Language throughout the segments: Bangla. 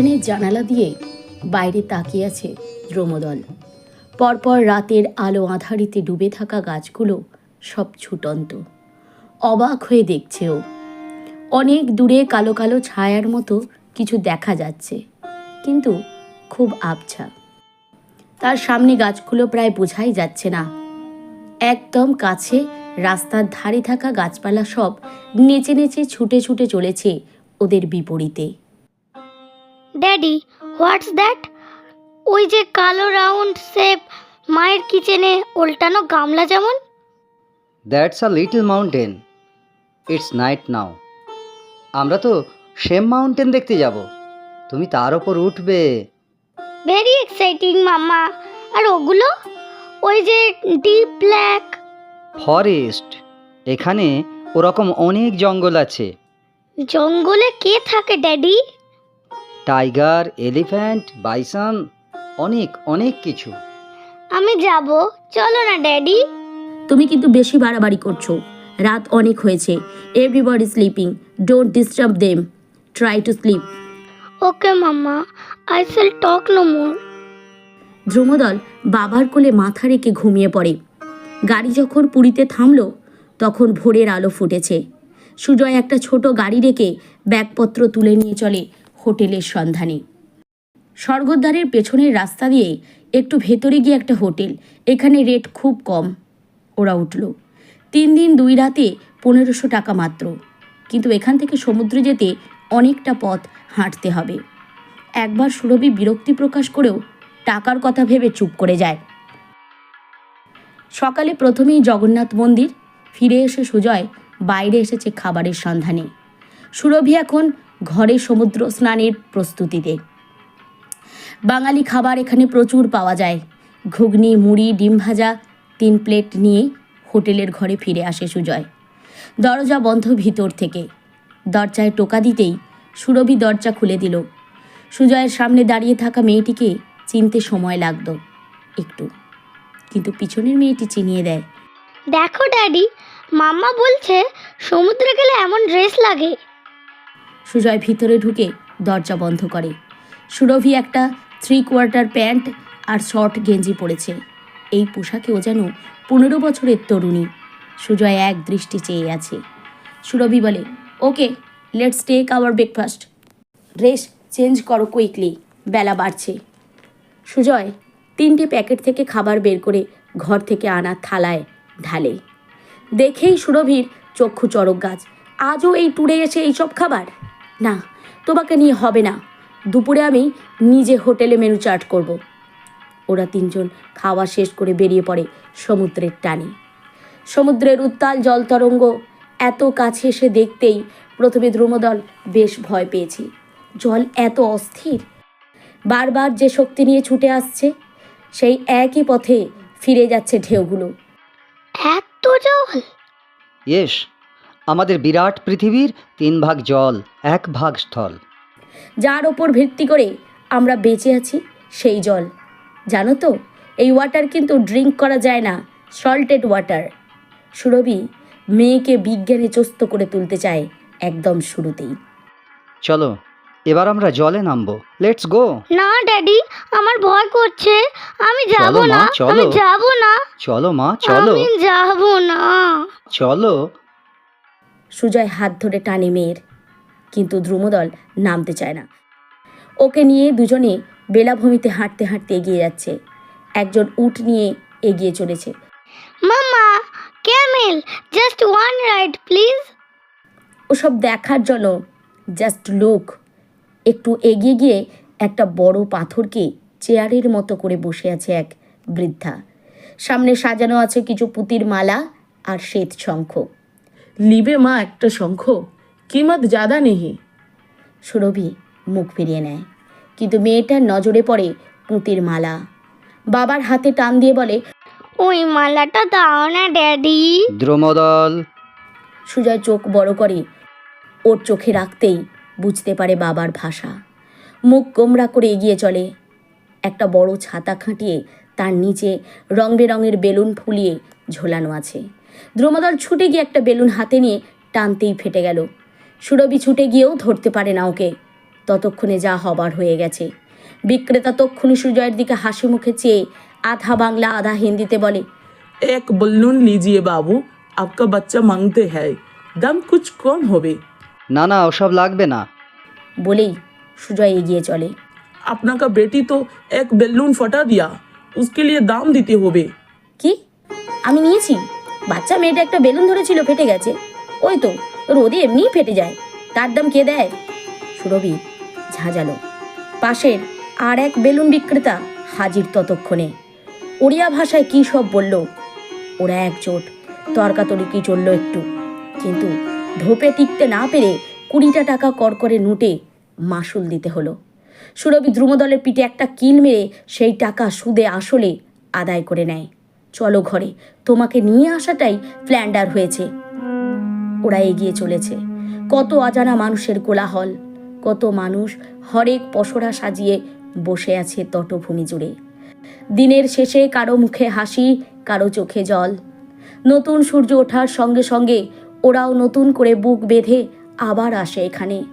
ট্রেনের জানালা দিয়ে বাইরে তাকিয়ে আছে দ্রোমদল। পরপর রাতের আলো আধারিতে ডুবে থাকা গাছগুলো সব ছুটন্ত। অবাক হয়ে দেখছে ও। অনেক দূরে কালো কালো ছায়ার মতো কিছু দেখা যাচ্ছে, কিন্তু খুব আবছা। তার সামনে গাছগুলো প্রায় বোঝাই যাচ্ছে না। একদম কাছে রাস্তার ধারে থাকা গাছপালা সব নেচে নেচে ছুটে ছুটে চলেছে ওদের বিপরীতে। ড্যাডি হোয়াটস দ্যাট ওই যে কালো রাউন্ড শেপ মায়ের কিচেনে উল্টানো গামলা যেমন। That's a little mountain it's night now আমরা তো সেম মাউন্টেন দেখতে যাব। তুমি তার ওপর উঠবে। ভেরি এক্সাইটিং মাম্মা। আর ওগুলো? ওই যে ডিপ ব্ল্যাক ফরেস্ট এখানে ওরকম অনেক জঙ্গল আছে। জঙ্গলে কে থাকে ড্যাডি টাইগার এলিফ্যান্ট বাইসন অনেক অনেক কিছু। আমি যাব। চলো না ড্যাডি। তুমি কিন্তু বেশি বাড়াবাড়ি করছ। রাত অনেক হয়েছে। Everybody sleeping don't disturb them try to sleep okay mamma I shall talk no more ধ্রুমদল বাবার কোলে মাথা রেখে ঘুমিয়ে পড়ে। গাড়ি যখন পুরীতে থামলো তখন ভোরের আলো ফুটেছে। সুজয় একটা ছোট গাড়ি রেখে ব্যাগপত্র তুলে নিয়ে চলে। হোটেলের সন্ধানে। স্বর্গদ্বারের পেছনের রাস্তা দিয়ে একটু ভেতরে গিয়ে একটা হোটেল, এখানে রেট খুব কম। ওরা উঠল। তিন দিন দুই রাতে পনেরোশো টাকা মাত্র। কিন্তু এখান থেকে সমুদ্রে যেতে অনেকটা পথ হাঁটতে হবে। একবার সুরভি বিরক্তি প্রকাশ করেও টাকার কথা ভেবে চুপ করে যায়। সকালে প্রথমেই জগন্নাথ মন্দির, ফিরে এসে সুজয় বাইরে এসেছে খাবারের সন্ধানে। সুরভি এখন ঘরে সমুদ্র স্নানের প্রস্তুতিতে বাঙালি খাবার এখানে প্রচুর পাওয়া যায়। ঘুগনি, মুড়ি, ডিম ভাজা, তিন প্লেট নিয়ে হোটেলের ঘরে ফিরে আসে সুজয়। দরজা বন্ধ ভিতর থেকে। দরজায় টোকা দিতেই সুরভি দরজা খুলে দিল। সুজয়ের সামনে দাঁড়িয়ে থাকা মেয়েটিকে চিনতে সময় লাগতো একটু। কিন্তু পিছনের মেয়েটি চিনিয়ে দেয়, দেখো, ড্যাডি, মাম্মা বলছে সমুদ্রে গেলে এমন ড্রেস লাগে সুজয় ভিতরে ঢুকে দরজা বন্ধ করে। সুরভি একটা থ্রি কোয়ার্টার প্যান্ট আর শর্ট গেঞ্জি পরেছে। এই পোশাকে ও যেন পনেরো বছরের তরুণী। সুজয় এক দৃষ্টি চেয়ে আছে। সুরভি বলে, okay let's take our breakfast dress change করো কুইকলি বেলা বাড়ছে। সুজয় তিনটে প্যাকেট থেকে খাবার বের করে ঘর থেকে আনা থালায় ঢালে। দেখেই সুরভির চক্ষু চড়ক গাছ। আজও এই ট্যুরে এসে এইসব খাবার? না তোমাকে নিয়ে হবে না। দুপুরে আমি নিজে হোটেলে মেনু চার্ট করব। ওরা তিনজন খাওয়া শেষ করে বেরিয়ে পড়ে সমুদ্রের টানে। সমুদ্রের উত্তাল জলতরঙ্গ এত কাছে এসে দেখতেই প্রথমে দ্রুমদল বেশ ভয় পেয়েছি। জল এত অস্থির। বারবার যে শক্তি নিয়ে ছুটে আসছে সেই একই পথে ফিরে যাচ্ছে ঢেউগুলো। এত জল? ইয়েস আমাদের বিরাট পৃথিবীর তিন ভাগ জল এক ভাগ স্থল। যার ওপর ভিত্তি করে আমরা বেঁচে আছি সেই জল। জানো তো এই ওয়াটার কিন্তু ড্রিঙ্ক করা যায় না সল্টেড ওয়াটার সুরভি মেয়েকে বিজ্ঞানে চস্ত করে তুলতে চায় একদম শুরুতেই। চলো এবার আমরা জলে নামবো। লেটস গো না ড্যাডি আমার ভয় করছে। আমি যাব চলো মা, না চলো। আমি যাব না। চলো মা চলো। আমি যাব না। চলো সুজয় হাত ধরে টানে মেয়ের। কিন্তু দ্রুমদল নামতে চায় না। ওকে নিয়ে দুজনে বেলাভূমিতে হাঁটতে হাঁটতে এগিয়ে যাচ্ছে। একজন উট নিয়ে এগিয়ে চলেছে। Mamma camel just one ride please ওসব দেখার জন্য জাস্ট লুক একটু এগিয়ে গিয়ে একটা বড় পাথরকে চেয়ারের মতো করে বসে আছে এক বৃদ্ধা। সামনে সাজানো আছে কিছু পুতির মালা আর শ্বেত শঙ্খ। লিবে মা একটা শঙ্খ। কিমত জাদা নেহি। সুরভি মুখ ফিরিয়ে নেয়। কিন্তু মেয়েটার নজরে পড়ে পুঁতির মালা। বাবার হাতে টান দিয়ে বলে ওই মালাটা দাও না ড্যাডি। দ্রমদল। সুজয় চোখ বড় করে। ওর চোখে রাখতেই বুঝতে পারে বাবার ভাষা। মুখ গোমরা করে এগিয়ে চলে। একটা বড় ছাতা খাঁটিয়ে তার নিচে রং বেরঙের বেলুন ফুলিয়ে ঝোলানো আছে। দ্রোমাদল ছুটে গিয়ে একটা বেলুন হাতে নিয়ে টানতেই ফেটে গেল। সুরবি ছুটে গিয়েও ধরতে পারে না ওকে। ততক্ষণে যা হবার হয়ে গেছে। বিক্রেতা তক্ষুনি সুজয়ের দিকে হাসি মুখে চেয়ে আধা বাংলা আধা হিন্দিতে বলে এক বলুন লিজিয়ে বাবু আপকা বাচ্চা মাংতে হ্যায় দাম কুছ কম হবে? না না ওসব লাগবে না। বলেই সুজয় এগিয়ে চলে। আপনাকে বেটি তো এক বেলুন ফটা দিয়া উসকে লিয়ে দাম দিতে হবে। কি? আমি নিয়েছি? বাচ্চা মেয়েটা একটা বেলুন ধরেছিল, ফেটে গেছে। ওই তো, রোদে এমনিই ফেটে যায়। তার দাম কে দেয়? সুরভি ঝাঁঝালো। পাশের আর এক বেলুন বিক্রেতা হাজির ততক্ষণে। ওড়িয়া ভাষায় কী সব বলল? ওরা একজোট। তর্কাতর্কি চলল একটু। কিন্তু ধোপে টিকতে না পেরে কুড়িটা টাকা করকরে নোটে মাসুল দিতে হলো। সুরভি দ্রুমদলের পিঠে একটা কিল মেরে সেই টাকা সুদে আসলে আদায় করে নেয়। চলো ঘরে, তোমাকে নিয়ে আসাটাই প্ল্যান্ডার হয়েছে। ওরা এগিয়ে চলেছে। কত অজানা মানুষের কোলাহল, কত মানুষ হরেক পসরা সাজিয়ে বসে আছে তটভূমি জুড়ে। দিনের শেষে কারও মুখে হাসি, কারও চোখে জল। নতুন সূর্য ওঠার সঙ্গে সঙ্গে ওরাও নতুন করে বুক বেঁধে আবার আসে এখানে।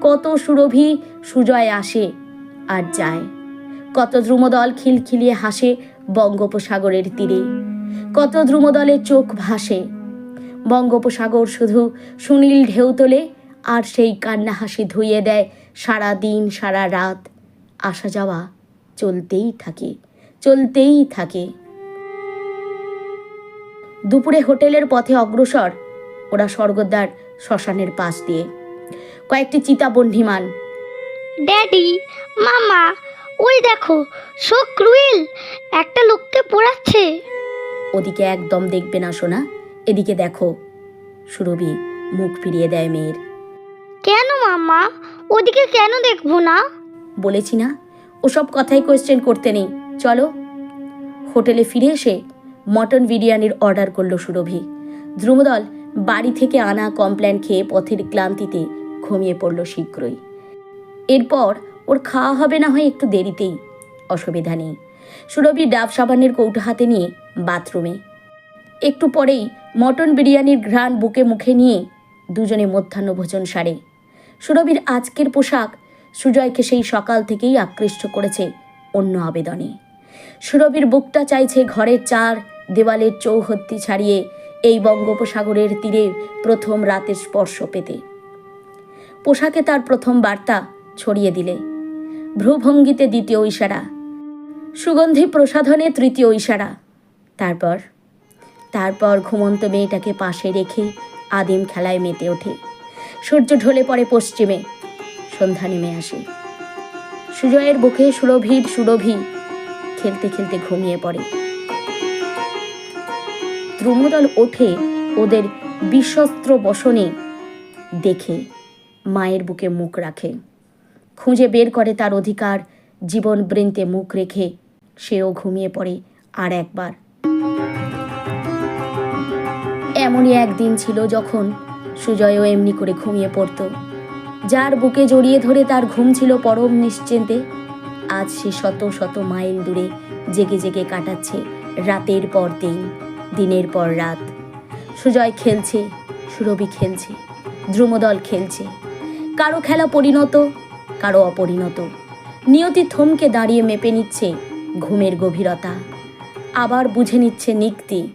কত সুরভি সুজয় আসে আর যায়। কত দ্রুমদল খিলখিলিয়ে হাসে বঙ্গোপসাগরের তীরে। কত দ্রুমদলের চোখ ভাসে। বঙ্গোপসাগর শুধু সুনীল ঢেউ তোলে, আর সেই কান্না হাসি ধুইয়ে দেয় সারা দিন, সারা রাত। আসা যাওয়া চলতেই থাকে চলতেই থাকে। দুপুরে হোটেলের পথে অগ্রসর, ওরা স্বর্গদ্বার শ্মশানের পাশ দিয়ে। কয়েকটি চিতা বহ্নিমান ড্যাডি, মামা ওই দেখো সো ক্রুয়েল একটা লোককে পোড়াচ্ছে। ওদিকে একদম দেখবে না সোনা এদিকে দেখো। সুরভি মুখ ফিরিয়ে দেয় মেয়ের। কেন মামা ওদিকে কেন দেখব না? বলেছি না ওসব কথাই কোয়েশ্চেন করতে নেই। চলো। হোটেলে ফিরে এসে মটন বিরিয়ানির অর্ডার করল সুরভি। ধ্রুমদল বাড়ি থেকে আনা কমপ্ল্যান খেয়ে পথের ক্লান্তিতে ঘুমিয়ে পড়ল শীঘ্রই। এরপর ওর খাওয়া হবে না হয় একটু দেরিতেই। অসুবিধা নেই। সুরভি ডাব সাবানের কৌটো হাতে নিয়ে বাথরুমে। একটু পরেই মটন বিরিয়ানির ঘ্রাণ বুকে মুখে নিয়ে দুজনে মধ্যাহ্নভোজন সারে। সুরভির আজকের পোশাক সুজয়কে সেই সকাল থেকেই আকৃষ্ট করেছে অন্য আবেদনে। সুরভির বুকটা চাইছে ঘরের চার দেওয়ালের চৌহদ্দি ছাড়িয়ে এই বঙ্গোপসাগরের তীরে প্রথম রাতের স্পর্শ পেতে। পোশাকে তার প্রথম বার্তা ছড়িয়ে দিলে। ভ্রুভঙ্গিতে দ্বিতীয় ইশারা। সুগন্ধি প্রসাধনে তৃতীয় ইশারা। তারপর? তারপর ঘুমন্ত মেয়েটাকে পাশে রেখে আদিম খেলায় মেতে ওঠে। সূর্য ঢলে পড়ে পশ্চিমে। সন্ধ্যা নেমে আসে। সুজয়ের বুকে সুরভির সুরভি খেলতে খেলতে ঘুমিয়ে পড়ে। দ্রুমদল ওঠে ওদের বিশ্বস্ত্র বসনে, দেখে মায়ের বুকে মুখ রাখে। খুঁজে বের করে তার অধিকার। জীবন বৃন্তে মুখ রেখে সেও ঘুমিয়ে পড়ে আর একবার। এমনই একদিন ছিল যখন সুজয়ও এমনি করে ঘুমিয়ে পড়তো। যার বুকে জড়িয়ে ধরে তার ঘুম ছিল পরম নিশ্চিন্তে। আজ সে শত শত মাইল দূরে জেগে জেগে কাটাচ্ছে রাতের পর দিন, দিনের পর রাত। সুজয় খেলছে, সুরভি খেলছে, দ্রুমদল খেলছে। কারও খেলা পরিণত কারও অপরিণত। নিয়তি থমকে দাঁড়িয়ে মেপে নিচ্ছে ঘুমের গভীরতা। আবার বুঝে নিচ্ছে নিক্তি।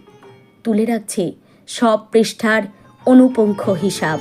তুলে রাখছে সব পৃষ্ঠার অনুপঙ্খ হিসাব।